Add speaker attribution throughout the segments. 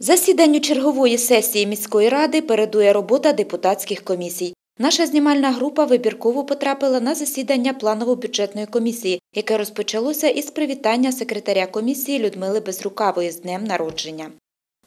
Speaker 1: Засіданню чергової сесії міської ради передує робота депутатських комісій. Наша знімальна група вибірково потрапила на засідання планово-бюджетної комісії, яке розпочалося із привітання секретаря комісії Людмили Безрукавої з днем народження.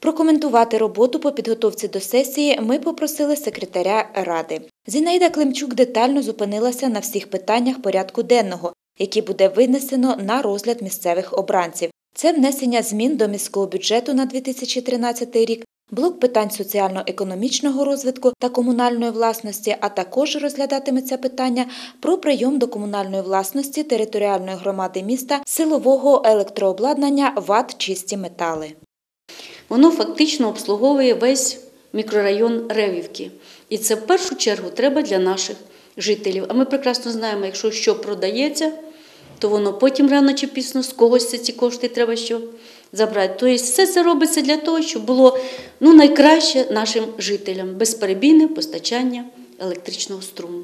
Speaker 1: Прокоментувати роботу по підготовці до сесії ми попросили секретаря ради. Зінаїда Климчук детально зупинилася на всіх питаннях порядку денного, які буде винесено на розгляд місцевих обранців. Це внесення змін до міського бюджету на 2013 рік, блок питань соціально-економічного розвитку та комунальної власності, а також розглядатиметься питання про прийом до комунальної власності територіальної громади міста силового електрообладнання ВАТ чисті метали.
Speaker 2: Воно фактично обслуговує весь мікрорайон Ревівки. І це в першу чергу треба для наших жителів. А ми прекрасно знаємо, якщо що продається, то воно потім рано чи пізно з когось ці кошти треба що забрати. Тобто все це робиться для того, щоб було ну, найкраще нашим жителям безперебійне постачання електричного струму.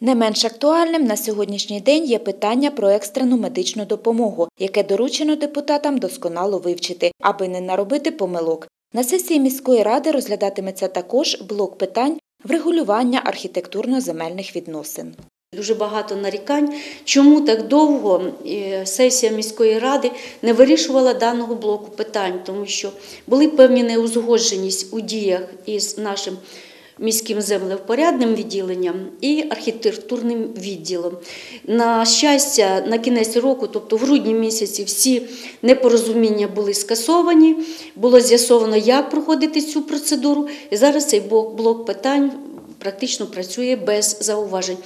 Speaker 1: Не менш актуальним на сьогоднішній день є питання про екстрену медичну допомогу, яке доручено депутатам досконало вивчити, аби не наробити помилок. На сесії міської ради розглядатиметься також блок питань врегулювання архітектурно-земельних відносин.
Speaker 2: Дуже багато нарікань, чому так довго е, сесія міської ради не вирішувала даного блоку питань, тому що були певні неузгодженість у діях із нашим міським землевпорядним відділенням і архітектурним відділом. На щастя, на кінець року, тобто в грудні місяці, всі непорозуміння були скасовані, було з'ясовано, як проходити цю процедуру, і зараз цей блок питань практично працює без зауважень.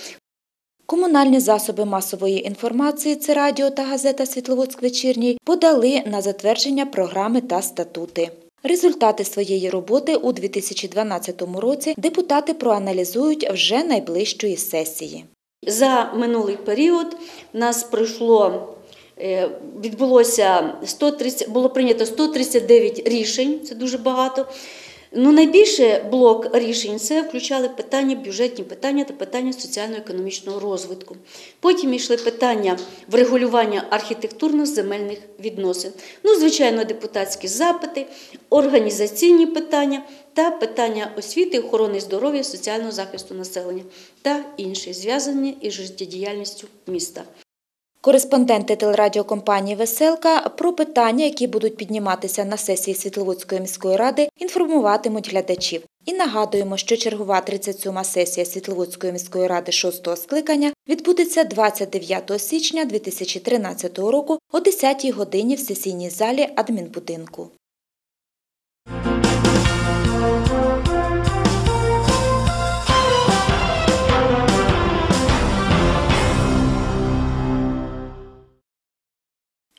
Speaker 1: Комунальні засоби масової інформації це радіо та газета Світловодськ вечірній подали на затвердження програми та статути. Результати своєї роботи у 2012 році депутати проаналізують вже найближчої сесії.
Speaker 2: За минулий період нас пройшло. е, Відбулося 130, було прийнято 139 рішень, це дуже багато. Ну, найбільше блок рішень це включали питання, бюджетні питання та питання соціально-економічного розвитку. Потім йшли питання врегулювання архітектурно-земельних відносин. Ну, звичайно, депутатські запити, організаційні питання та питання освіти, охорони здоров'я, соціального захисту населення та інші, зв'язані із життєдіяльністю міста.
Speaker 1: Кореспонденти телерадіокомпанії Веселка про питання, які будуть підніматися на сесії Світловодської міської ради, інформуватимуть глядачів. І нагадуємо, що чергова 37-ма сесія Світловодської міської ради 6-го скликання відбудеться 29 січня 2013 року о 10-й годині в сесійній залі адмінбудинку.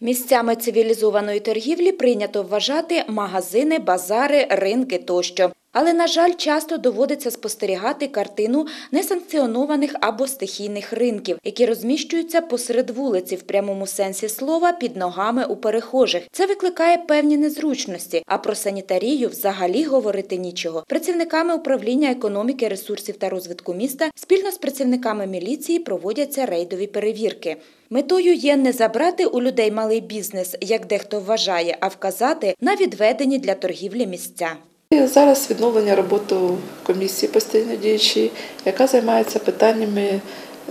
Speaker 1: Місцями цивілізованої торгівлі прийнято вважати магазини, базари, ринки тощо. Але, на жаль, часто доводиться спостерігати картину несанкціонованих або стихійних ринків, які розміщуються посеред вулиці в прямому сенсі слова під ногами у перехожих. Це викликає певні незручності, а про санітарію взагалі говорити нічого. Працівниками управління економіки, ресурсів та розвитку міста спільно з працівниками міліції проводяться рейдові перевірки. Метою є не забрати у людей малий бізнес, як дехто вважає, а вказати на відведені для торгівлі місця.
Speaker 3: Зараз відновлення роботи комісії постійно діючої, яка займається питаннями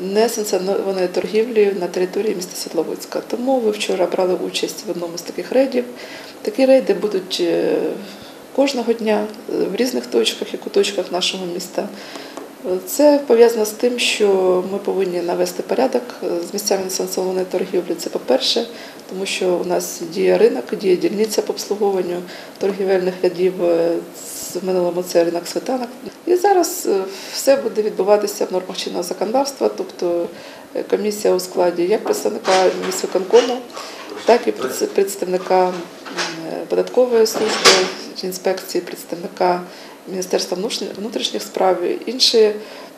Speaker 3: несанкціонованої торгівлі на території міста Світловодська. Тому ви вчора брали участь в одному з таких рейдів. Такі рейди будуть е, кожного дня е, в різних точках і куточках нашого міста. Це пов'язано з тим, що ми повинні навести порядок з місцями несанкціонованої торгівлі. Це по-перше, тому що у нас діє ринок, діє дільниця по обслуговуванню торгівельних рядів. В минулому це ринок світанок. І зараз е, все буде відбуватися в нормах чинного законодавства, тобто е, комісія у складі як представника міськвиконкому, так і представника е, податкової служби інспекції, представника. Міністерства внутрішніх справ, інші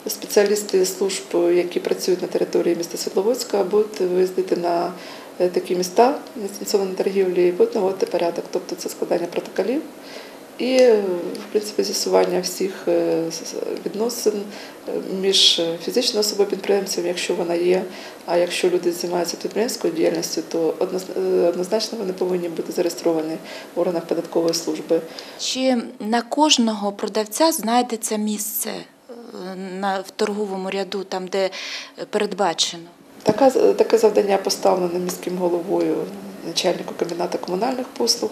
Speaker 3: спеціалісти служб, які працюють на території міста Світловодська, будуть виїздити на такі міста дистанційної торгівлі і будуть наводити порядок. Тобто це складання протоколів і е, в принципі з'ясування всіх е, відносин е, між фізичною особою підприємцем, якщо вона є. А якщо люди займаються підприємською діяльністю, то е, однозначно вони повинні бути зареєстровані в органах податкової служби.
Speaker 1: Чи на кожного продавця знайдеться місце е, на, в торговому ряду, там, де е, передбачено?
Speaker 3: Така, таке завдання поставлено міським головою, начальнику комбінату комунальних послуг.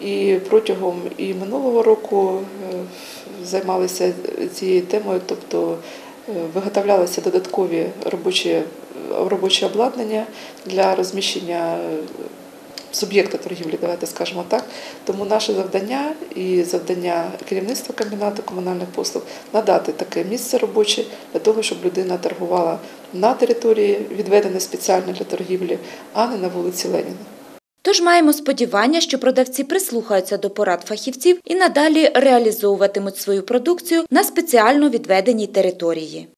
Speaker 3: І протягом і минулого року е, займалися цією темою, тобто е, виготовлялися додаткові робочі, робочі обладнання для розміщення е, суб'єкта торгівлі, давайте скажемо так. Тому наше завдання і завдання керівництва комбінату комунальних послуг надати таке місце робоче для того, щоб людина торгувала на території, відведеної спеціально для торгівлі, а не на вулиці Леніна.
Speaker 1: Тож маємо сподівання, що продавці прислухаються до порад фахівців і надалі реалізовуватимуть свою продукцію на спеціально відведеній території.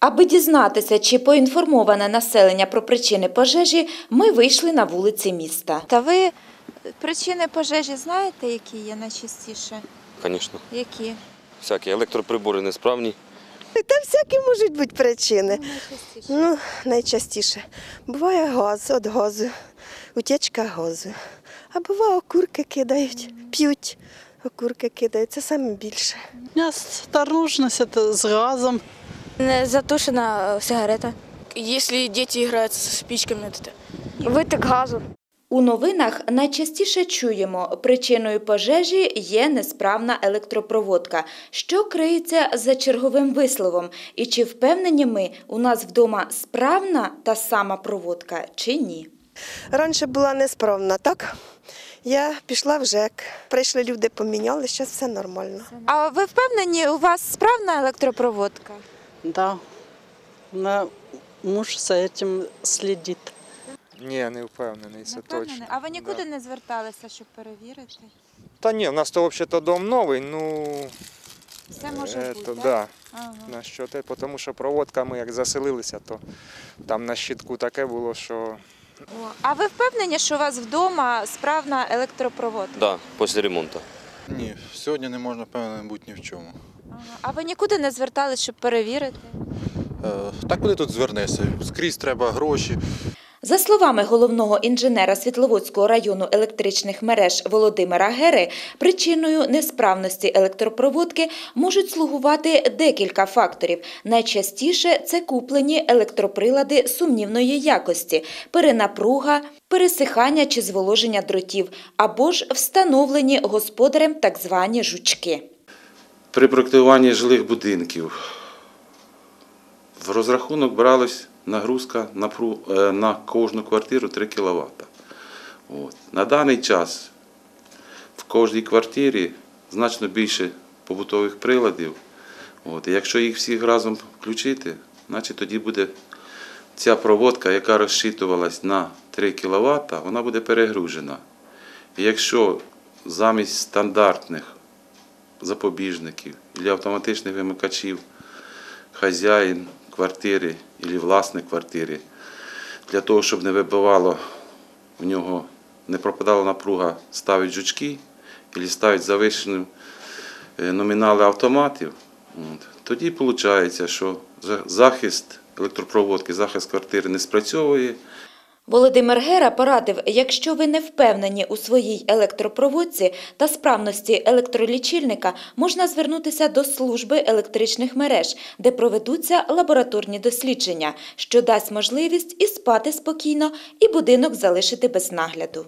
Speaker 1: Аби дізнатися, чи поінформоване населення про причини пожежі, ми вийшли на вулиці міста. Та ви причини пожежі знаєте, які є найчастіше?
Speaker 4: Звісно,
Speaker 1: Які?
Speaker 4: всякі електроприбори несправні.
Speaker 5: Та всякі можуть бути причини. Ну, найчастіше. Буває газ від газу, утічка газу. А буває окурки кидають, п'ють, окурки кидають. Це саме більше.
Speaker 6: Это с газом.
Speaker 7: Затушена сигарета. Если дети играют с спичками, то виток газу.
Speaker 1: У новинах найчастіше чуємо, причиною пожежі є несправна електропроводка, що криється за черговим висловом. І чи впевнені ми, у нас вдома справна та сама проводка чи ні?
Speaker 5: Раніше була несправна, так? Я пішла в ЖЕК. Прийшли люди, поміняли, зараз все нормально.
Speaker 1: А ви впевнені, у вас справна електропроводка?
Speaker 6: Да. У меня муж за этим следит.
Speaker 8: Ні, не впевнений, це точно.
Speaker 1: А ви
Speaker 8: нікуди
Speaker 1: не зверталися, щоб перевірити?
Speaker 8: Та ні, у нас то взагалі дом новий, ну
Speaker 1: Все
Speaker 8: это, да. На що те, тому що проводка ми як заселилися, то там на щитку таке було, що
Speaker 1: А ви впевнені, що у вас вдома справна електропроводка?
Speaker 4: Да, після ремонту.
Speaker 9: Ні, сьогодні не можна певно бути ні в чому.
Speaker 1: А ви нікуди не зверталися, щоб перевірити?
Speaker 9: Е, так куди тут звернешся? Скрізь треба гроші.
Speaker 1: За словами головного інженера Світловодського району електричних мереж Володимира Гери, причиною несправності електропроводки можуть слугувати декілька факторів. Найчастіше це куплені електроприлади сумнівної якості, перенапруга, пересихання чи зволоження дротів, або ж встановлені господарем так звані жучки.
Speaker 10: При проєктуванні жилих будинків в розрахунок бралась нагрузка е, на кожну квартиру 3 кВт. От. На даний час в кожній квартирі значно більше побутових приладів. От. І якщо їх всіх разом включити, значить тоді буде ця проводка, яка розчитувалась на 3 кВт, вона буде перегружена. І якщо замість стандартних запобіжників або автоматичних вимикачів хазяїн квартири або власник квартири для того, щоб не вибивало в нього, не пропадала напруга, ставить жучки або ставить завищені е, номінали автоматів, тоді виходить, що захист електропроводки, захист квартири не спрацьовує.
Speaker 1: Володимир Гера порадив, якщо ви не впевнені у своїй електропроводці та справності електролічильника, можна звернутися до служби електричних мереж, де проведуться лабораторні дослідження, що дасть можливість і спати спокійно, і будинок залишити без нагляду.